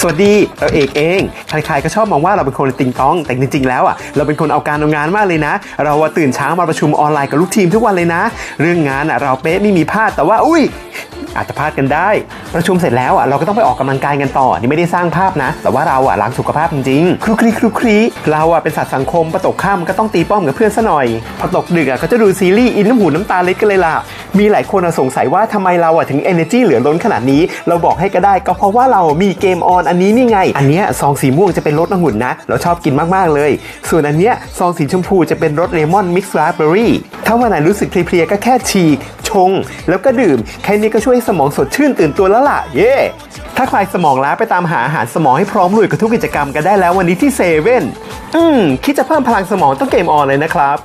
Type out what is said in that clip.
สวัสดีเราเอกเอง ใครๆก็ชอบมองว่าเราเป็นคนติงต้อง แต่จริงๆ แล้วอะ เราเป็นคนเอาการเอางานมากเลยนะ เราตื่นเช้ามาประชุมออนไลน์กับลูกทีมทุกวันเลยนะ เรื่องงานอะเราเป๊ะไม่มีพลาด แต่ว่า อุ้ย อาจจะพลาดกันได้ ประชุมเสร็จแล้วอะเราก็ต้องไปออกกำลังกายกันต่อ นี่ไม่ได้สร้างภาพนะ แต่ว่าเราอะรักสุขภาพจริงๆครุกคลีครุกคลีเราอะเป็นสัตว์สังคมประตกค่ำก็ต้องตีป้อมกับเพื่อนซะหน่อยพอตกดึกอะก็จะดูซีรีส์อินน้ำหูน้ำตาเล็ดกันเลยล่ะมีหลายคนอะสงสัยว่าทำไมเราอะถึง energy เหลือล้นขนาดนี้ เราบอกให้ก็ได้ก็เพราะว่าเรามีเกมออนอันนี้นี่ไง อันเนี้ยซองสีม่วงจะเป็นรสองุ่นนะ เราชอบกินมากๆเลย ส่วนอันเนี้ยซองสีชมพูจะเป็นรสเลมอนมิกซ์ราสเบอร์รี่ถ้าวันไหนรู้สึกเพลียๆก็แค่ฉีก ชง แล้วก็ดื่ม แค่นี้ก็ช่วยให้สมองสดชื่นตื่นตัวแล้วล่ะ เย่ถ้าใครสมองล้าไปตามหาอาหารสมองให้พร้อมลุยกับทุกกิจกรรมกันได้แล้ววันนี้ที่เซเว่นอืมคิดจะเพิ่มพลังสมองต้องเกมออนเลยนะครับ